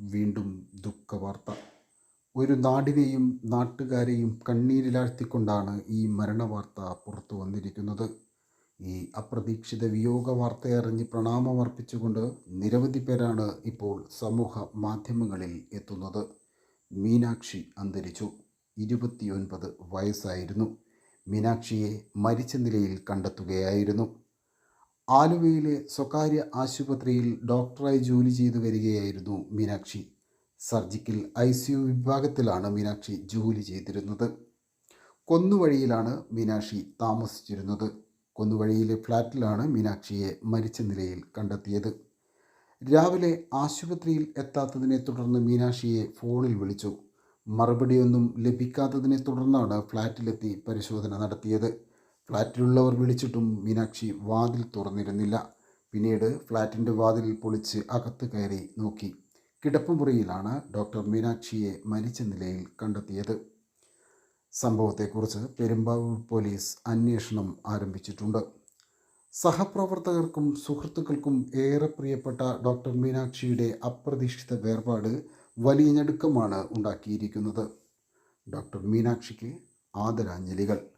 വീണ്ടും ദുഃഖവാർത്ത. ഒരു നാടിനെയും നാട്ടുകാരെയും കണ്ണീരിലാഴ്ത്തിക്കൊണ്ടാണ് ഈ മരണവാർത്ത പുറത്തു വന്നിരിക്കുന്നത്. ഈ അപ്രതീക്ഷിത വിയോഗ വാർത്തയറിഞ്ഞ് പ്രണാമമർപ്പിച്ചുകൊണ്ട് നിരവധി പേരാണ് ഇപ്പോൾ സമൂഹ മാധ്യമങ്ങളിൽ എത്തുന്നത്. മീനാക്ഷി അന്തരിച്ചു. ഇരുപത്തിയൊൻപത് വയസ്സായിരുന്നു. മീനാക്ഷിയെ മരിച്ച നിലയിൽ കണ്ടെത്തുകയായിരുന്നു. ആലുവയിലെ സ്വകാര്യ ആശുപത്രിയിൽ ഡോക്ടറായി ജോലി ചെയ്തു വരികയായിരുന്നു Meenakshi. Surgical I C U വിഭാഗത്തിലാണ് മീനാക്ഷി ജോലി ചെയ്തിരുന്നത്. കൊന്നുവഴിയിലാണ് മീനാക്ഷി താമസിച്ചിരുന്നത്. കൊന്നുവഴിയിലെ ഫ്ലാറ്റിലാണ് മീനാക്ഷിയെ മരിച്ച നിലയിൽ കണ്ടെത്തിയത്. രാവിലെ ആശുപത്രിയിൽ എത്താത്തതിനെ തുടർന്ന് മീനാക്ഷിയെ ഫോണിൽ വിളിച്ചു. മറുപടിയൊന്നും ലഭിക്കാത്തതിനെ തുടർന്നാണ് ഫ്ലാറ്റിലെത്തി പരിശോധന നടത്തിയത്. ഫ്ലാറ്റിലുള്ളവർ വിളിച്ചിട്ടും മീനാക്ഷി വാതിൽ തുറന്നിരുന്നില്ല. പിന്നീട് ഫ്ലാറ്റിന്റെ വാതിൽ പൊളിച്ച് അകത്ത് കയറി നോക്കി. കിടപ്പുമുറിയിലാണ് ഡോക്ടർ മീനാക്ഷിയെ മരിച്ച നിലയിൽ കണ്ടെത്തിയത്. സംഭവത്തെക്കുറിച്ച് പെരുമ്പാവൂർ പോലീസ് അന്വേഷണം ആരംഭിച്ചിട്ടുണ്ട്. സഹപ്രവർത്തകർക്കും സുഹൃത്തുക്കൾക്കും ഏറെ പ്രിയപ്പെട്ട ഡോക്ടർ മീനാക്ഷിയുടെ അപ്രതീക്ഷിത വേർപാട് വലിയ ഞെടുക്കമാണ് ഉണ്ടാക്കിയിരിക്കുന്നത്. ഡോക്ടർ മീനാക്ഷിക്ക് ആദരാഞ്ജലികൾ.